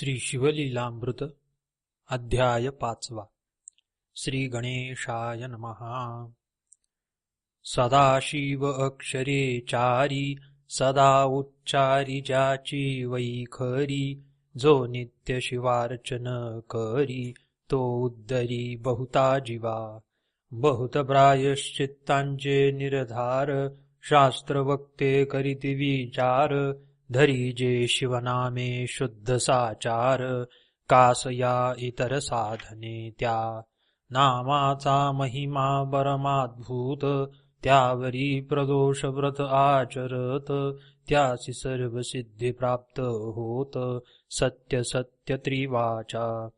श्री शिवलीलामृत अध्याय पाचवा. श्री गणेशाय नमहा सदाशिव अक्षरे चारी सदा उच्चारी ज्याची वैखरी जो नित्य शिवार्चन करी तो उद्धरी बहुता जीवा. बहुत प्रायश्चित्तांचे निर्धार शास्त्र वक्ते करीती विचार धरी जे शिवनामे शुद्ध साचार कासया इतर साधने त्या नामाचा महिमा परमाद्भूत त्यावरी प्रदोष व्रत आचरत त्यासी सर्व सिद्धी प्राप्त होत सत्य सत्य त्रिवाचा.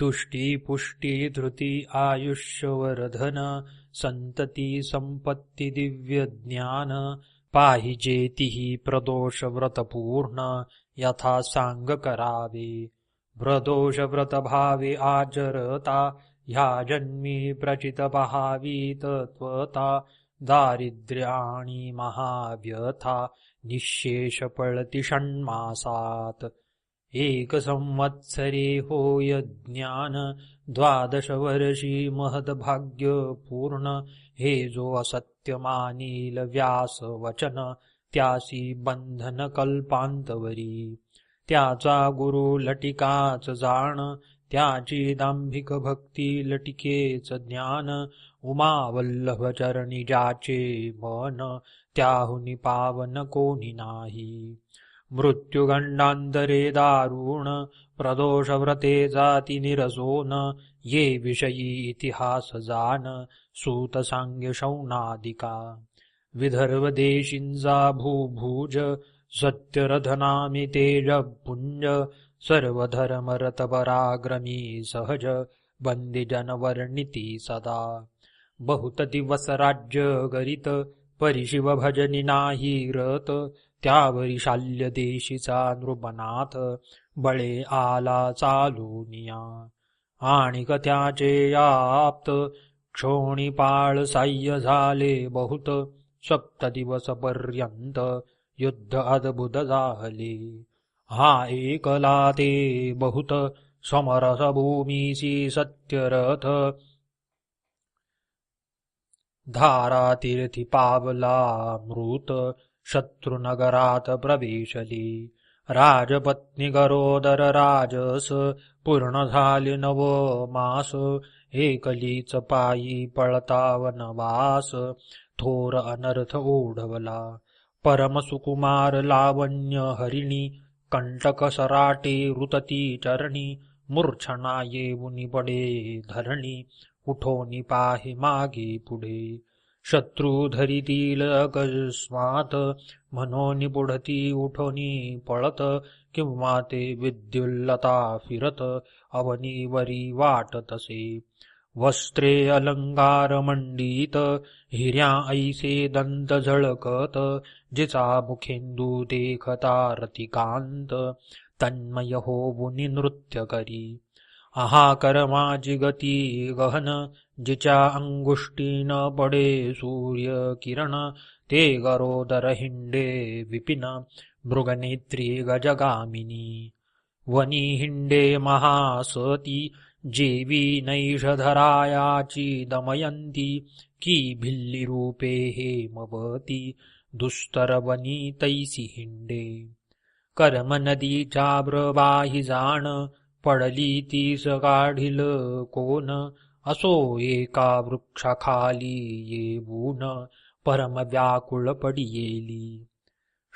तुष्टी पुष्टी धृती आयुष्यवर्धन संतती संपत्ती दिव्य ज्ञान पाहिजे तिही प्रदोष व्रत पूर्ण यथा सांग करावे प्रदोष व्रत भावे आचरता ह्या जन्मी प्रचित पहावी तत्वता दारिद्र्याणि महाव्यथा निशेष पळती षण्मासात। एक संवत्सरे होय ज्ञान द्वादश वर्षी महद्भाग्य पूर्ण हे जो असत्य मानील व्यास वचन त्यासी बंधन कल्पांतवरी. त्याचा गुरु लटिकाच जाण त्याची दांभिक भक्ती लटिकेच ज्ञान. उमावल्लभ चरणी ज्याचे मन त्याहुनी पावन कोणी नाही. मृत्युगंडांतरे दारुण प्रदोष व्रते जाती निरसोन ये विषयी इतिहास जान सूत सांग्य शौनादिका भूभुज सत्यरथनामी तेज पुंज सर्व पराग्रमी सहज बन्दिजनवर्णिति सदा। बहुत दिवस राज्य गरित परिशिव भजनी नाही रत त्यावरी शाल्य देशीचा नृपनाथ बळे आला चालूनिया आणि त्याचे याप्त क्षोणीपाळ साह्य झाले बहुत. सप्त दिवस पर्यंत युद्ध अद्भुत झाले. हा एकला ते बहुत. समरस भूमीसी सत्यरथ. धारा तीर्थी पावला मृत. शत्रुनगरात प्रवेशली राजपत्नी गरोदर राजस पूर्ण झाले नव मास एकलीच पायी पळता वनवास थोर अनर्थ ओढवला। परम सुकुमार लावण्य हरिणी कंटक सराटे रुतती चरणी मूर्छना येऊनी पडे धरणी उठोनी पाहि मागे पुढे। शत्रूधरितील अकस्मात म्हणून पुढती उठोनी पळत किंवा ते विद्युल्लता फिरत अवनीवरी वाट तसे. वस्त्रे अलंगार मंडित हिऱ्या ऐसे दंत झळकत जिचा मुखेंदू देखता रतिकांत तन्मय होऊनी नृत्य करी. आहाकर माझी गती गहन जिच्या अंगुष्टीन पडे सूर्य किरण ते गरोदर हिंडे विपिन मृगनेत्री गजगामिनी। वनी हिंडे महासती जेवी नैषधरायाची दमयंती की भिल्ली रूपे हेमवती दुस्तरवनी तैसी हिंडे। कर्म नदी ब्रबाही जाण पडली ती काढील कोण असो एका वृक्षाखाली येऊन परम व्याकुळ पडियेली.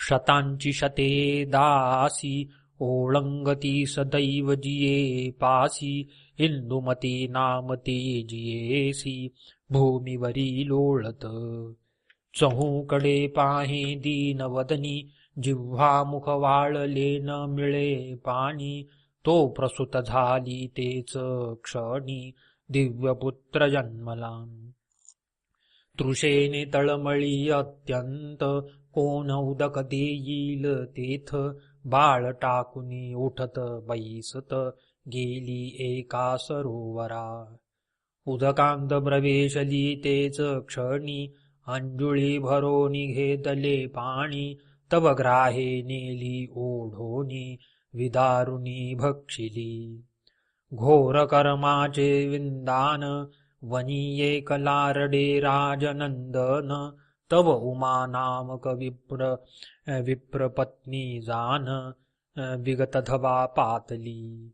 शतांची शते दासी ओळंगती सदैव जिये पासी इंदुमती नामते जियेसी भूमीवरी लोळत. चहूकडे पाहे दीनवदनी जिव्हा मुख वाळले न मिळे पाणी तो प्रसूत झाली तेच क्षणी. दिव्यपुत्र जन्मला तृषेने तळमळी अत्यंत कोण उदक देईल तेथ बाळ टाकुनी उठत बैसत गेली एका सरोवरा। उदकांत प्रवेशली तेच क्षणी अंजुळी भरोनी घेतले पाणी। तव ग्राहे नेली ओढोनी विदारुणी भक्षिली। घोर कर्माचे विंदान वनिये कलारडे राजनंदन तव उमा नामक विप्र विप्रपत्नी जान विगतधवा पातली।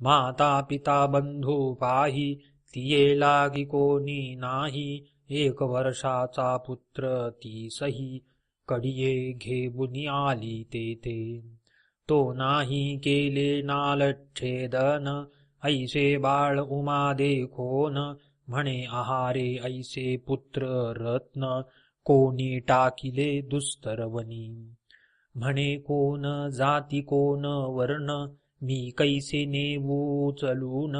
माता पिता बंधू पाही तिये लागी कोणी नाही एक वर्षाचा पुत्र ती सही कडिये घेबुनी आली तेथे तो नाही केले नालच्छेदन ऐसे बाळ उमा देखोन म्हणे आहारे ऐसे पुत्र रत्न कोणी टाकिले दुस्तरवनी म्हणे कोण जाती कोण वर्ण मी कैसे नेवू चलून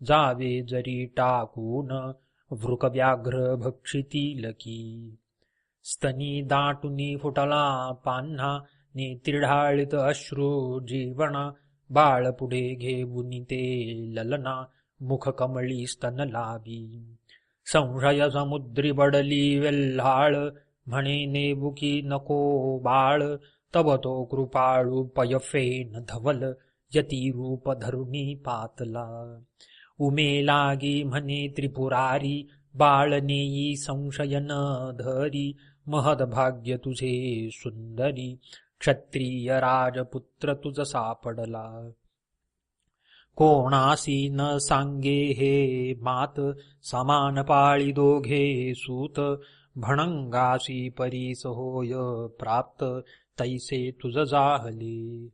जावे जरी टाकून वृक व्याघ्र भक्षितील की स्तनी दाटुनी फुटला पान्हा नेत्रिढाळित अश्रू जीवन बाळ पुढे घेऊन ते ललना मुख कमळी स्तन लावी. संशय समुद्री बडली वेल्हाळ म्हणे नेबुकी नको बाळ तब तो कृपाळू पयफेन धवल यती रूप धरुणी पातला. उमे लागी म्हणे त्रिपुरारी बाळ नेई संशयन धरी महद भाग्य तुझे सुंदरी. क्षत्रिय राजपुत्र तुझ सापडला. कोणासी न सांगे हे मात समान पाळी दोघे सूत भणंगासी परीस होय प्राप्त तैसे तुझ जाहले.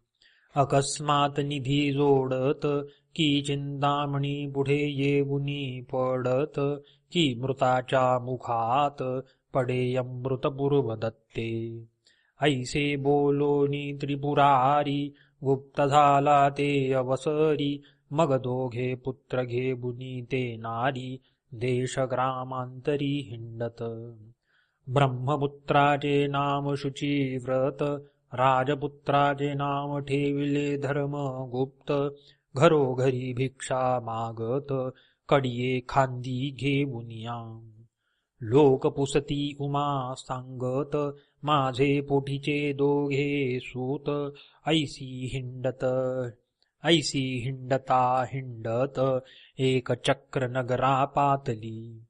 अकस्मात निधी जोडत की चिंतामणी पुढे येऊनी पडत की मृताच्या मुखात पडे अमृत दत्ते ऐसे बोलोनी त्रिपुरारी गुप्त झाला ते अवसरी मग दोघे पुत्र घे बुनी ते नारी देश ग्रामांतरी हिंडत. ब्रह्मपुत्राचे नाम शुची व्रत राजपुत्राचे नाम ठेविले धर्म गुप्त घरोघरी भिक्षा मागत कडिये खांदी घे बुनिया. लोक पुसती उमा सांगत माझे पोटीचे दोघे सूत ऐसी हिंडत ऐसी हिंडता हिंडत एक चक्र नगरा पातली.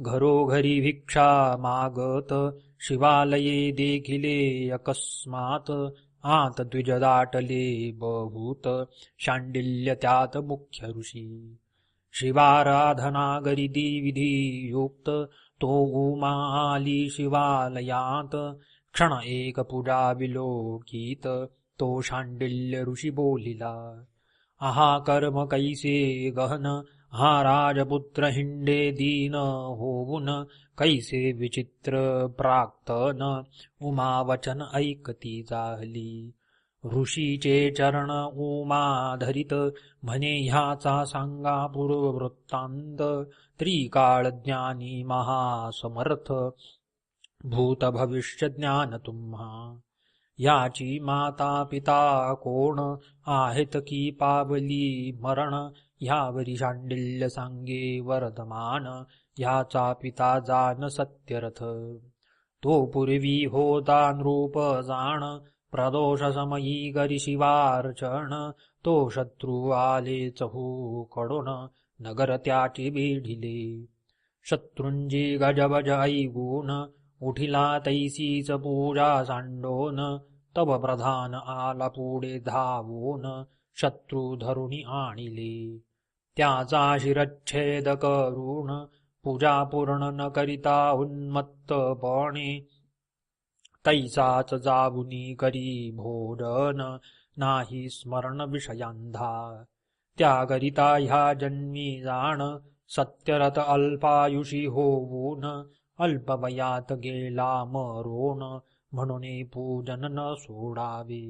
घरोघरी भिक्षा मागत शिवालये देखिले अकस्मात आत द्विजदाटले बभूत बहुत शांडिल्य त्यात मुख्य ऋषी. शिवाराधना गरिदी विधी युक्त तो उमा आली शिवालयात क्षण एक पुजा विलोकित तो शांडिल्य ऋषी बोलिला आहा कर्म कैसे गहन हा राजपुत्र हिंडे दीन होऊन कैसे विचित्र प्राक्तन उमा वचन ऐकती जाहली। ऋषीचे चरण उमा धरित म्हणे ह्याचा सांगा पूर्ववृत्तांत. त्रिकाळ ज्ञानी महासमर्थ भूत भविष्य ज्ञान तुम्हा. याची माता पिता कोण? आहेत की पावली मरण? ह्यावरी शांडिल्य सांगे वर्धमान ह्याचा पिता जान सत्यरथ. तो पूर्वी होता नृप जाण प्रदोष समयी करी शिवार्चण तो शत्रू आले चहू कडून नगर त्याची बेढिले शत्रुंजी गजबज ऐगून उठिला तैसीच पूजा सांडोन तब प्रधान आला पुढे धावून शत्रू धरुणी आणिले। त्याचा शिरच्छेद करून पूजा पूर्ण न करिता उन्मत्तपणे तैसाच जाबुनी करी भोजन नाही स्मरण विषयांधा। त्याकरिता ह्या जन्मी जाण सत्यरत अल्पायुषी होऊन अल्पवयात गेला मरोण म्हणून पूजन न सोडावे।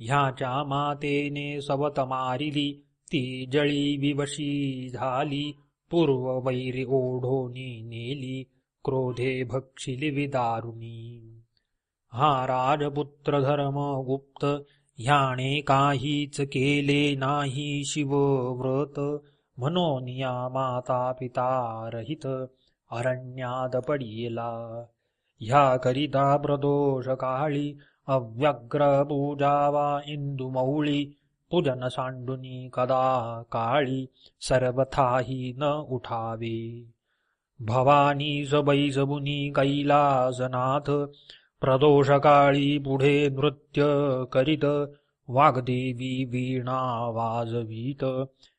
ह्याच्या मातेने सवत मारिली ती जळी विवशी झाली पूर्व वैरी ओढोनी नेली क्रोधे भक्षिली विदारुणी हा राजपुत्र धर्म गुप्त ह्याने काहीच केले नाही शिवव्रत. म्हणून या माता पिता रहित अरण्यात पडिला. ह्या करिता प्रदोष काळी अव्यग्रपूजा इंदु इंदुमौळी पूजन सांडुनी कदा काळी सर्वथाही न उठावे. भवानी सबैजबुनी कैलासनाथ प्रदोषकाळी पुढे नृत्य करीत वाग्देवी वीणा वाजवीत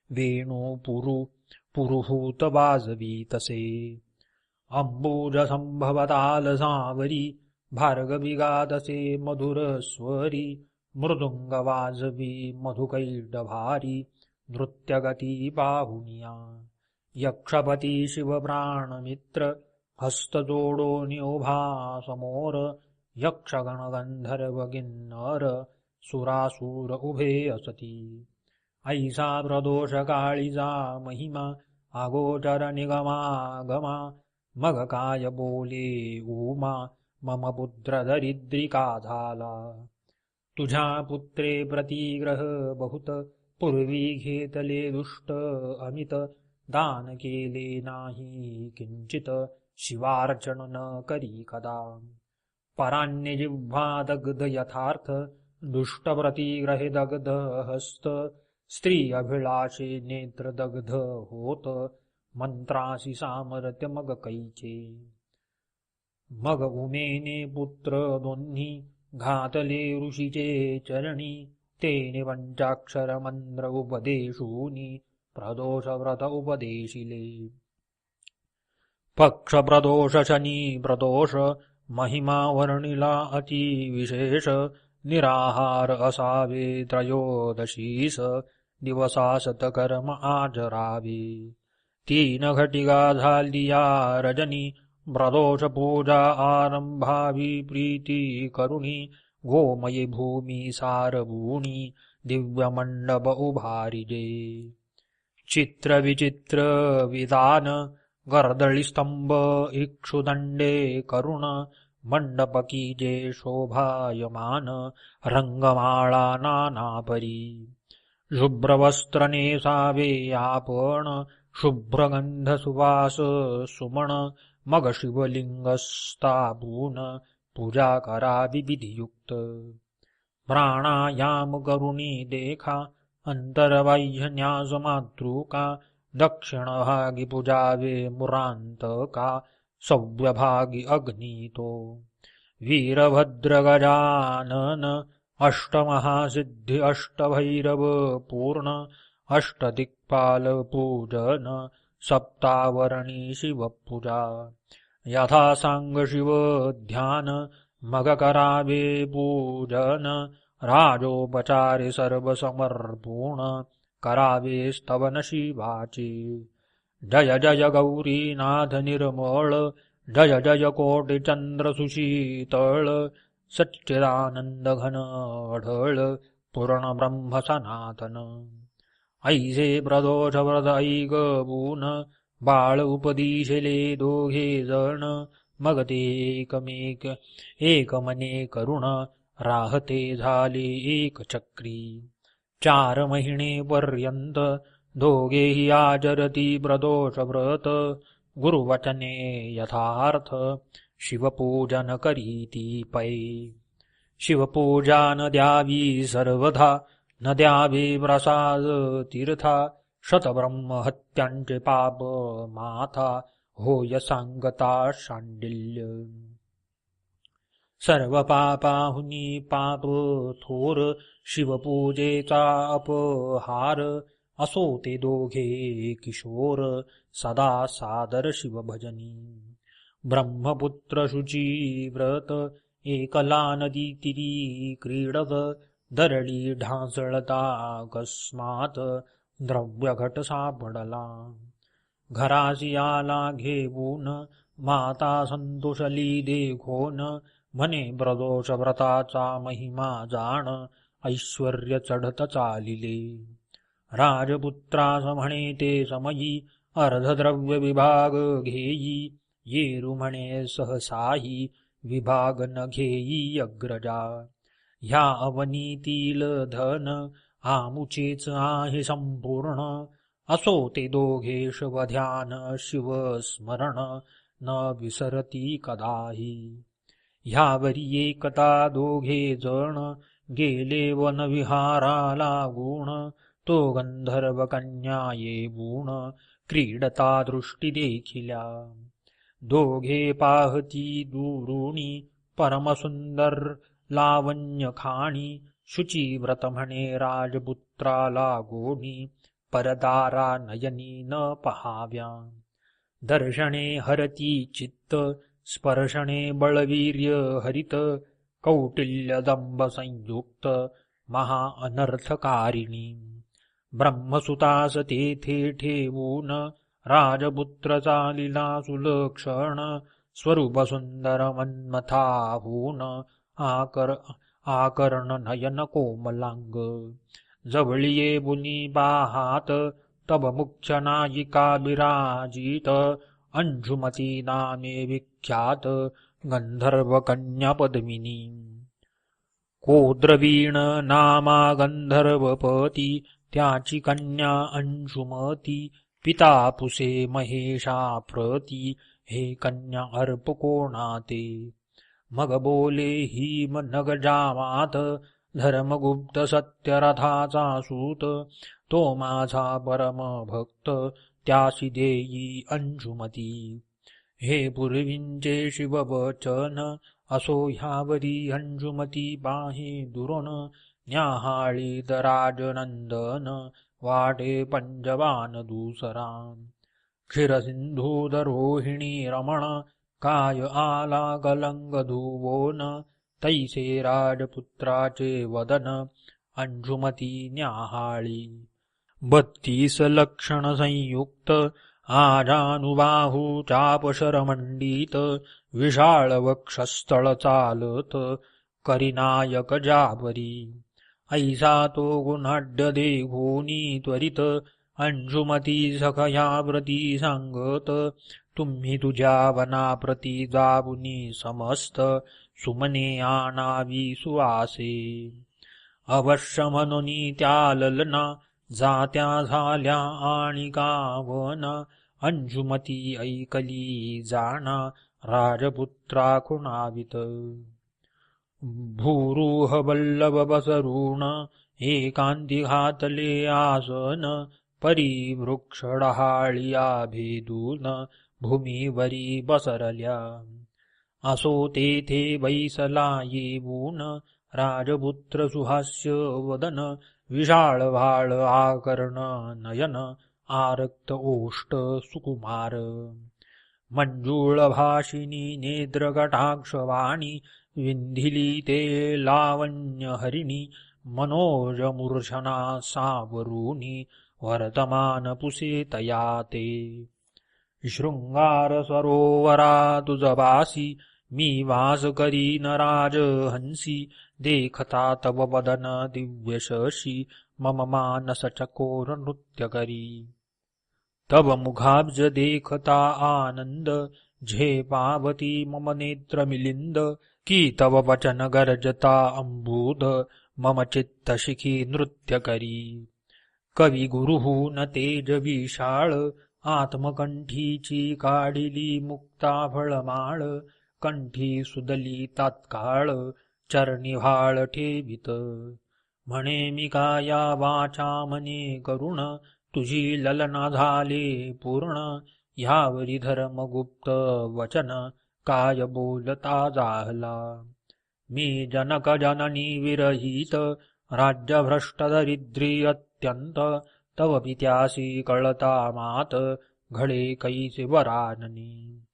वेणू पुरु पुरुहूत वाजवीतसे अंबुज संभवताल सावरी भार्गवी गादसे मधुर स्वरी मृदुंग वाजवी मधुकैडभारी नृत्यगती पाहुनिया यक्षपती शिवप्राणमित्र हस्तजोडो उभा समोर यक्षगण गंधर्व सुरासुर उभे असती। ऐसा प्रदोष काळीजा महिमा आगोचर निगमागमा मग काय बोले उमा मम पुत्र दरिद्रिका झाला। तुझ्या पुत्रे प्रतिग्रह बहुत पूर्वी घेतले दुष्ट अमित दान केले नाही किंचित शिवार्चन न करी कदा। पराण्य दग्ध यथार्थ दुष्ट दग्ध हस्त स्त्री अभिलाषे नेत्र दग्ध होत मंत्रासी सामर्थ्य मग कैचे मग उमेने पुत्र दोन्ही घातले ऋषीचे चरणी तेने पंचाक्षर मंत्र उपदेशूनी प्रदोष व्रत उपदेशिले। पक्ष प्रदोष शनी प्रदोष महिमा वर्णिला अति विशेष निराहार असावे त्रयोदशीस दिवसा सतकर्म आचरावे। तीन घटिका झालिया रजनी प्रदोष पूजा आरंभावी प्रीती करुणी गोमयी भूमी सारभूणी दिव्यमंडप उभारिजे। चित्र विचित्र विधान इक्षुदण्डे इक्षुदंडे करुण मंडपकी जे शोभायमान रंगमाळा नानापरी। शुभ्रवस्त्र नेसावे आपण शुभ्रगंध सुवास सुमण मग शिवलिंगस्थापून पूजा करावी विधियुक्त प्राणायाम करुणी देखा अंतरबाह्य न्यास मातृका दक्षिण भागी सव्यभागी अग्नितो वीरभद्र गजानन अष्टमहासिद्धी अष्टभैरव पूर्ण अष्टदिक्पाल पूजन सप्तावरणी शिवपूजा। यथा सांग शिव ध्यान मग करावे पूजन राजोपचारि सर्वसमर्पूण करावे स्तवन शिवाचे जय जय गौरीनाथ निर्मळ जय जय कोटि चंद्र सुशीतळ सच्चिदानंद घन अढळ पूर्ण ब्रह्म सनातन ऐसे प्रदोष व्रत ऐक बून बाळ उपदिशले दोघे जण मग ते एकमेक एकमने करुण राहते झाले एक चक्री। चार महिने पर्यंत दोघेही आचरती प्रदोष व्रत गुरुवचने यथार्थ शिवपूजन करीती पै। शिवपूजा न द्यावी सर्वधा न द्यावे प्रसाद तीर्था शतब्रह्महत्यांचे पाप माथा होय सांगता शांडिल्य सर्व पापाहुनी पाप थोर शिवपूजेचा अपहार असो ते दोघे किशोर सदा सादर शिवभजनी. ब्रह्मपुत्र शुची व्रत एकला नदी तिरी क्रीडत दरडी ढासळता अकस्मात द्रव्यघट सापडला. घरासी आला घेऊन माता संतोषली देखोन म्हणे ब्रदोष व्रताचा महिमा जाण ऐश्वर्य चढत चालिले. राजपुत्रास म्हणे ते समयी अर्धद्रव्य विभाग घेई. येरु म्हणे सहसाही विभाग न घेई अग्रजा. ह्या अवनीतील धन आमुचेच आहे संपूर्ण. असो ते दोघे शिवध्यान शिवस्मरण न विसरती कदाही. ह्यावरी एकता दोघे जण गेले वनविहाराला गुण. तो गंधर्व कन्या येऊन क्रीडता दृष्टी देखिल्या. दोघे पाहती दुरुणी परमसुंदर लावण्य खाणी शुचिव्रत म्हणे राजपुत्राला गोणी. परदारा नयनी न पहाव्या. दर्शने हरती चित्त स्पर्शने बळवीर्य हरित कौटिल्य संयुक्त महा अनर्थकारिणी। ब्रह्मसुतास तेथे ठेवून राजपुत्र चालिला सुलक्षण स्वरूप सुंदर मन्मथाहून आकर आकर्ण नयन कोमलांग जवळिये बुनी पाहात तब मुख्य नायिका विराजित अंजुमती नामे ख्यात गंधर्व कन्या पद्मिनी कोद्रवीण नामा गंधर्वपती त्याची कन्या अंशुमती पिता पुसे महेशा प्रती हे कन्या अर्प कोणाते मग बोले हिम नग जामात धर्मगुप्त सत्यरथाचा सूत तो माझा परम भक्त त्यासी देयी अंशुमती। हे पूर्वींचे शिववचन असो ह्यावरी अंजुमती पाहे दुरण न्याहाळी दराजनंदन वाटे पंजवान दुसरा क्षीरसिंधूदरोहिणी रमण काय आला कलंग धुवोन तैसे राजपुत्राचे वदन अंजुमती न्याहाळी। बत्तीस लक्षण संयुक्त आजानुबाहू चापशरमंडित विशाळ वक्षस्थळ चालत करिनायक जाबरी। ऐसा तो गुणाढ्य देघोनी त्वरित अंशुमती सखया व्रती सांगत तुम्ही तुझ्या वनाप्रती जाबुनी समस्त सुमने आणावी सुवासे। अवश्य म्हणून त्या ललना जात्या झाल्या आणि कावना अंजुमती ऐकली जाणा राजपुत्रा कुणावित भूरुह वल्लभ बसरुण एकांती घातले आसन परिवृक्ष डहाळिया भेदून भूमीवरी बसरल्या. असो तेथे बैसला येऊन राजपुत्र सुहास्य वदन विशाळ भाळ आकर्ण नयन आरक्त ओष्ट सुकुमार। मंजुळ भाषिणी नेत्रकटाक्षवाणी विंधिली ते लावण्य हरिणी मनोज मूर्छना सावरुणी वर्तमान पुसे तया ते शृंगार सरोवरा तुजबासी मी वास करी नराज हंसी देखता तव वदन दिव्यशशी मम मानस चकोर नृत्य करी। तव मुखाब्ज देखता आनंद झे पावती मम नेत्र मिलिंद की तव वचन गरजता अम्बुद मम चित्त शिखी नृत्य करी। कवी न तेज विशाळ आत्मकंठीची काढिली मुक्ता फळमाळ कंठी सुदली तात्काळ चरणी व्हाळ ठेवित. म्हणे मी काया वाचा मने करुण तुझी ललना झाले पूर्ण. ह्यावरी धर्मगुप्त वचन काय बोलता जाहला. मी जनक जननी विरहित राज्यभ्रष्ट दरिद्री अत्यंत. तव पित्यासी कळता मात घडे कैसे वराननी.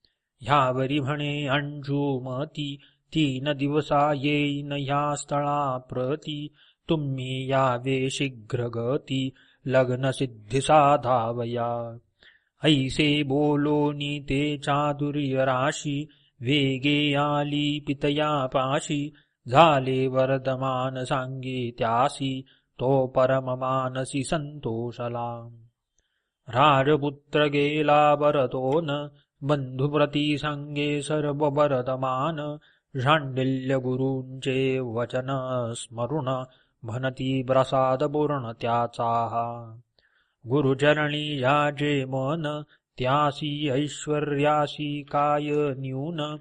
ह्यावरी म्हणे अंजुमती तीन दिवसा येईन ह्या स्थळा प्रती तुम्ही यावे शीघ्र गती लग्न सिद्धी साधावया. ऐसे बोलोनी ते चादुर्य राशी वेगे आली पितया पाशी. झाले वर्धमान सांगे त्यासी तो परम मानसी संतोषला. राजपुत्र गेला बरतोन बंधुप्रती सांगे सर्व बरतमान शांडिल्य गुरूंचे वचन स्मरुण म्हणती प्रसाद पूर्ण त्याचा गुरुचरणी याचे मन त्यासी ऐश्वर्यासी काय न्यून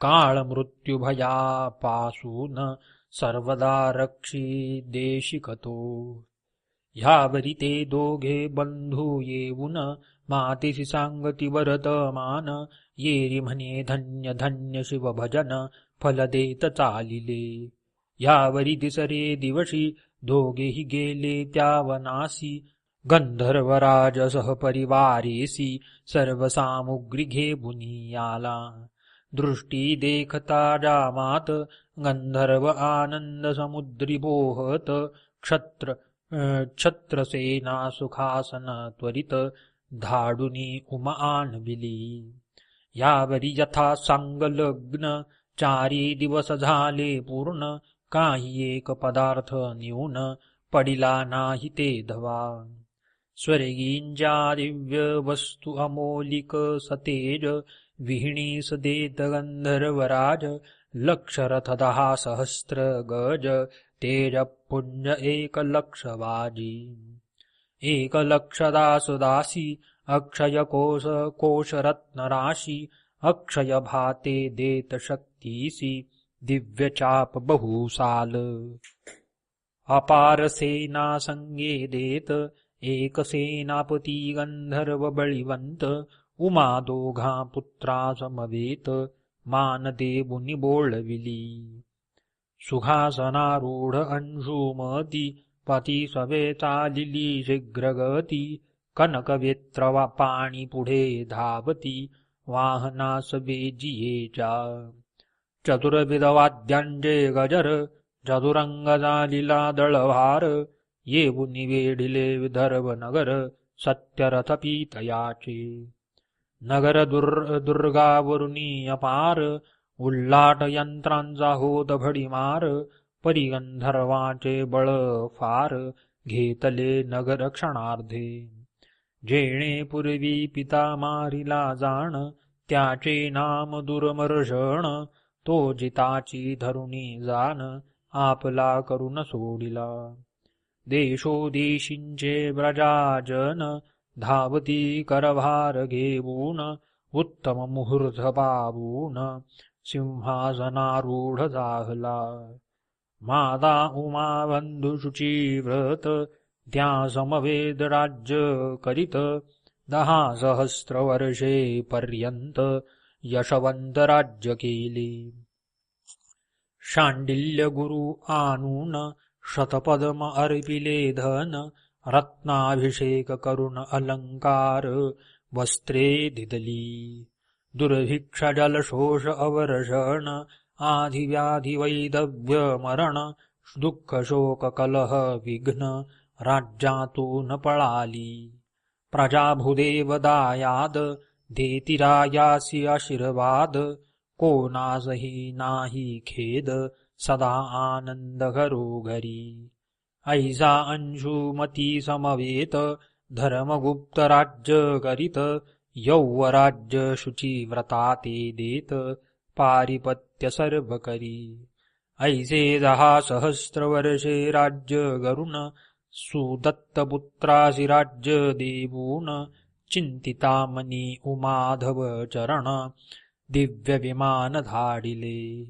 काळ मृत्युभयापासून सर्वदा रक्षी देशिकतो। ह्यावरी ते दोघे बंधू येऊन मातीशी सांगती वर्तमान येरी म्हणे धन्य धन्य शिवभजन फल देत चालिले। यावरी दिसरे दिवशी दोघेही गेले त्या वनासी गंधर्वराज सहपरिवारेसी सर्व सामुग्री घेऊनी आला दृष्टी देखता जामात गंधर्व आनंद समुद्री बोहत। क्षत्र छत्रसेना सुखासन त्वरित धाडुनी उमा आणविली यावरी यथा सांगलग्न चारी दिवस झाले पूर्ण काही एक पदार्थ न्यून पडिला नाही ते धवा। स्वर्गींच्या दिव्य वस्तु अमोलिक सतेज विहिणीस देत गंधर्वराज लक्षरथ दहा सहस्र गज तेज पुंज एक लक्ष एकलक्षदासदासी अक्षयकोशकोशरत्नराशि अक्षयभाते देतशक्तीसि दिव्यचापबहुसाल अपारसेनासङ्गे देत एकसेनापती एकसेनापतिगन्धर्वबलिवन्त उमा दोघा पुत्रा समवेत मानदेवुनिबोळविली। सुखासनारूढ अंशुमदि पती सवे चालिली शीघ्रगती कनकवेत्रवा पाणी पुढे धावती वाहनास बेजियेच्या चतुर्विधवाद्यांजे गजर चतुरंग झालिला दळभार येऊ निवेढिले विदर्भ नगर सत्यरथ पीतयाचे नगर दुर् दुर्गावरुणी अपार उल्लाट यंत्रांचा होत भडीमार परिगंधर्वाचे बळ फार घेतले नगर क्षणार्धे जेणे पूर्वी पिता मारिला जाण त्याचे नाम दुर्मर्षण तो जिताची धरुणी जाण आपला करून सोडिला. देशोदेशींचे ब्रजाजन धावती करभार घेऊन उत्तम मुहूर्त पावून सिंहासनारूढ जाहला. माता उमा बंधुशुची व्रत त्या समवेद राज्य करीत दहा सहस्र वर्षे पर्यंत यशवंत राज्य केले. शांडिल्य गुरु आनून शतपदम अर्पिले धन रत्नाभिषेक करुण अलंकार वस्त्रे दिदली. दुर्भिक्ष जलशोष अवर्षण आधिव्याधिवैदव्यमरण वैदव्य मरण दुःख शोक कलह विघ्न पळाली। प्रजाभुदेव दायाद देतिरायासी आशीर्वाद कोणासही नाही खेद सदा आनंद घरोघरी ऐसा अंशुमती समवेत धर्मगुप्त राज्य करीत यौवराज्य शुची व्रता ते देत पारिपत्य सर्व करी ऐसे दहा सहस्र वर्षे राज्य गरुण सुदत्तपुत्रासि राज्य देवून चिंतिता मनी उमाधव चरण दिव्य विमान धाडिले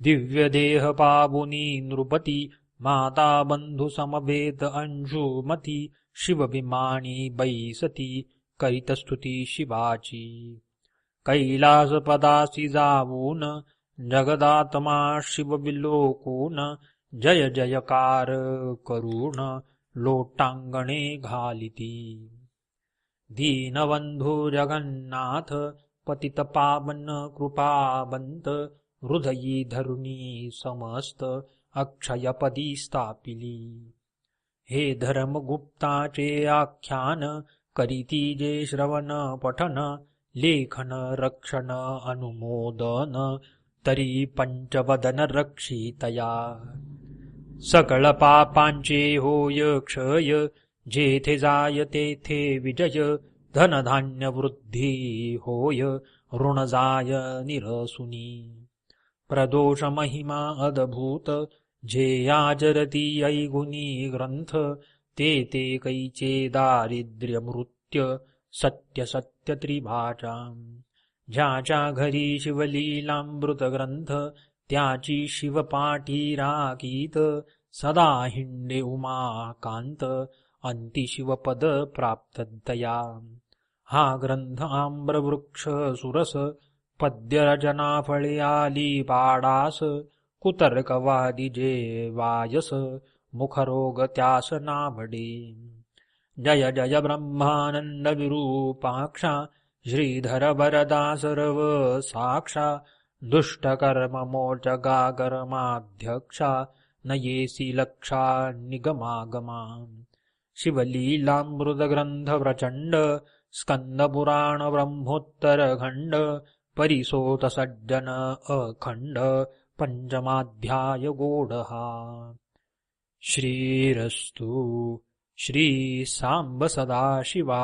दिव्य देह पाबुनी नृपती माता बंधु समवेत अंशुमती शिवविमानी बैसती करितस्तुती शिवाची। कैलासपदासी जावून जगदात्मा शिव विलोकून जय जयकार करुण लोटांगणे घालिती। दीनबंधू जगन्नाथ पतित पावन कृपावंत हृदयी धरुणी समस्त अक्षयपदी स्थापिली। हे धर्मगुप्ताचे आख्यान करीती जे श्रवण पठन लेखन रक्षण अनुमोदन तरी पंचवदन रक्षितया। सकळ पापांचे होय क्षय जेथे जाय तेथे विजय धनधान्य वृद्धी होय ऋण जाय निरसुनी। प्रदोष महिमा अद्भूत जे आचरती ऐगुनी ग्रंथ ते ते कैचे दारिद्र्य मृत्य सत्य सत्य ज्याच्या घरी शिवलीलामृत ग्रंथ त्याची शिवपाठी राखीत सदा हिंडे उमाकांत अंती शिवपद प्राप्त दया हा ग्रंथ आम्रवृक्ष सुरस पद्यरचना फळे आली पाडास कुतर्कवादी जे वायस मुखरोग त्यास नाभडे। जय जय ब्रह्मानंद विरूपाक्षा श्रीधर वरदा सर्व साक्षा दुष्टकर्म मोचगा कर्माध्यक्षा लक्षा निगमागमा शिवलीलामृतग्रंथ प्रचंड स्कंदपुराण ब्रह्मोत्तर खंड परिसोत सज्जन अखंड पंचमाध्याय गोडहा श्रीरस्तु। श्रीसाम्ब सदाशिवार्पणमस्तु।